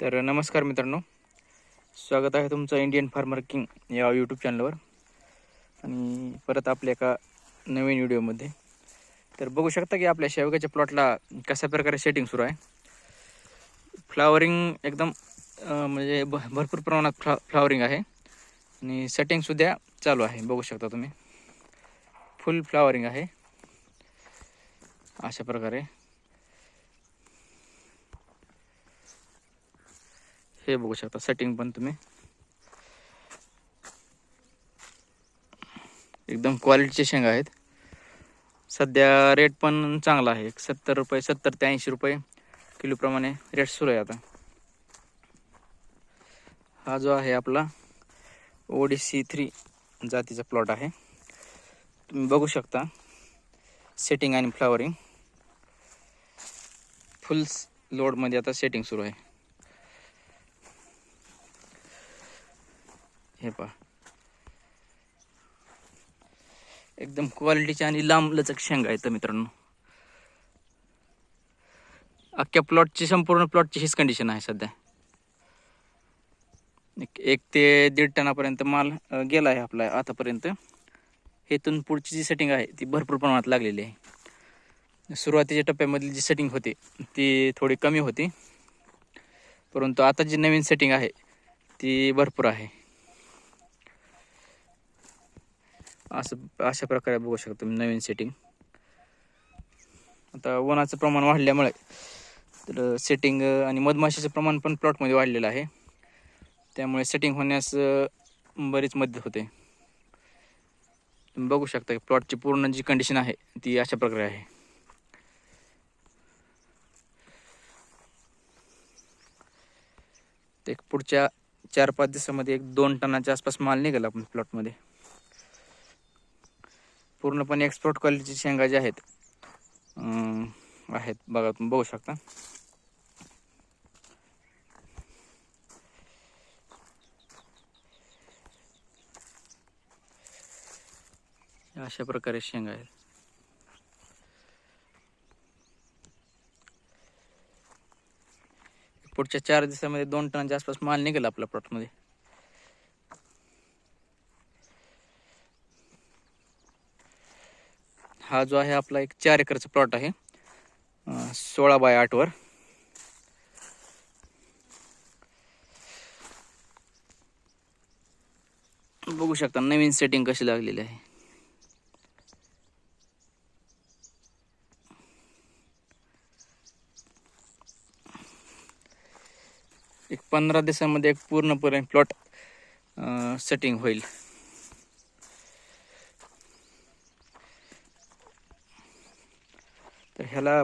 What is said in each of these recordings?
तर नमस्कार मित्रांनो. स्वागत आहे तुमचं इंडियन फार्मर किंग या यूट्यूब चॅनलवर आणि परत आपल्या एका नवीन व्हिडिओमध्ये तर बघू शकता की आपल्या शेवग्याच्या प्लॉटला कशा प्रकारे सेटिंग सुरू आहे. फ्लावरिंग एकदम म्हणजे भ भरपूर प्रमाणात फ्ला फ्लावरिंग आहे. आणि सेटिंगसुद्धा चालू आहे. बघू शकता तुम्ही. फुल फ्लावरिंग आहे. अशा प्रकारे. हे बघू शकता सेटिंग पण तुम्ही. एकदम क्वालिटीचे शेंगा आहेत. सध्या रेट पण चांगला आहे. सत्तर रुपये सत्तर ते ऐंशी रुपये किलोप्रमाणे रेट सुरू आहे आता. हा जो आहे आपला ओडीसी थ्री जातीचा प्लॉट आहे. तुम्ही बघू शकता सेटिंग आणि फ्लावरिंग फुल लोडमध्ये आता सेटिंग सुरू आहे. हे पहा. एकदम क्वालिटीचे आणि लांब लचक शेंगा येतं मित्रांनो. अख्ख्या प्लॉटची संपूर्ण प्लॉटची हीच कंडिशन आहे सध्या. एक ते दीड टनापर्यंत माल गेला आहे आपला आतापर्यंत. हेतून पुढची जी सेटिंग आहे ती भरपूर प्रमाणात लागलेली आहे. सुरुवातीच्या टप्प्यामधली जी सेटिंग होती ती थोडी कमी होती. परंतु आता जी नवीन सेटिंग आहे ती भरपूर आहे. असं अशा प्रकारे बघू शकतो नवीन सेटिंग आता वनाचं प्रमाण वाढल्यामुळे तर सेटिंग आणि मधमाशीचं प्रमाण पण प्लॉटमध्ये वाढलेलं आहे. त्यामुळे सेटिंग होण्यास बरीच मदत होते. तुम्ही बघू शकता की प्लॉटची पूर्ण जी कंडिशन आहे ती अशा प्रकारे आहे. ते एक पुढच्या चार पाच दिवसामध्ये एक दोन टनाच्या आसपास माल निघाला आपण प्लॉटमध्ये पूर्णपणे एक्सपोर्ट क्वालिटीचे शेंगा जे आहेत आहेत. बघा तुम्ही बघू शकता. अशा प्रकारे शेंगा आहेत. पुढच्या चार दिवसामध्ये दोन टनाच्या आसपास माल निघेल आपल्या प्लॉटमध्ये हा जो आहे आपला एक चार एकरचा प्लॉट आहे. सोळा बाय आठवर बघू शकता नवीन सेटिंग कशी लागलेली आहे. एक पंधरा दिवसामध्ये एक पूर्णपणे प्लॉट सेटिंग होईल. तर ह्याला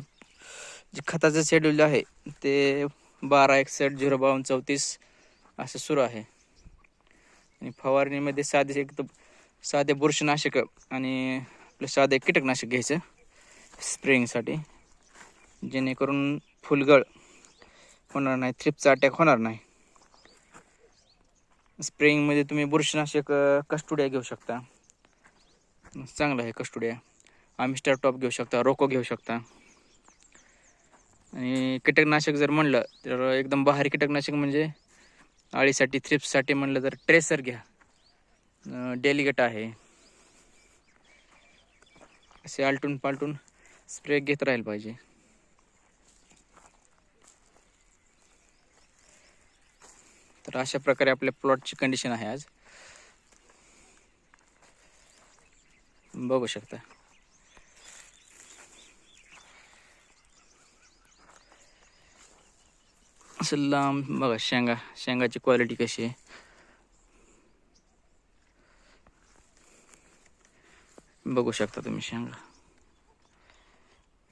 जे खताचं शेड्यूल आहे ते बारा एकसष्ट झिरो बावन्न चौतीस असं सुरू आहे. आणि फवारणीमध्ये साधे एक साधे बुरशीनाशक आणि आपलं साधे कीटकनाशक घ्यायचं स्प्रेइंगसाठी जेणेकरून फुलगळ होणार नाही थ्रिपचा अटॅक होणार नाही. स्प्रेइंगमध्ये तुम्ही बुरशीनाशक कस्टुड्या कस्टुडिया घेऊ शकता. चांगलं आहे कस्टुडिया. आमिस्टर टॉप घेऊ शकता रोको घेऊ शकता. आणि कीटकनाशक जर म्हणलं तर एकदम बाहेर कीटकनाशक म्हणजे आळीसाठी थ्रिप्ससाठी म्हणलं तर ट्रेसर घ्या. डेलिगेट आहे. असे आलटून पालटून स्प्रे घेत राहायला पाहिजे. तर अशा प्रकारे आपल्या प्लॉटची कंडिशन आहे आज. बघू शकता. असं लांब बघा शेंगा शेंगाची क्वालिटी कशी आहे. बघू शकता तुम्ही शेंगा.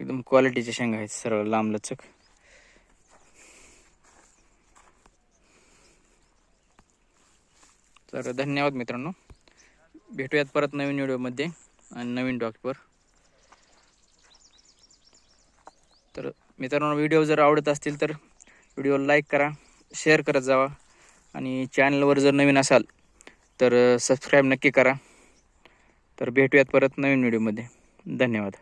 एकदम क्वालिटीच्या शेंगा आहेत सरळ लांब लचक. तर धन्यवाद मित्रांनो. भेटूयात परत नवीन व्हिडिओमध्ये आणि नवीन डॉक्टवर तर मित्रांनो व्हिडिओ जर आवडत असतील तर व्हिडिओ लाईक करा शेअर करत जावा. आणि चॅनलवर जर नवीन असाल तर सबस्क्राईब नक्की करा. तर भेटूयात परत नवीन व्हिडिओमध्ये. धन्यवाद.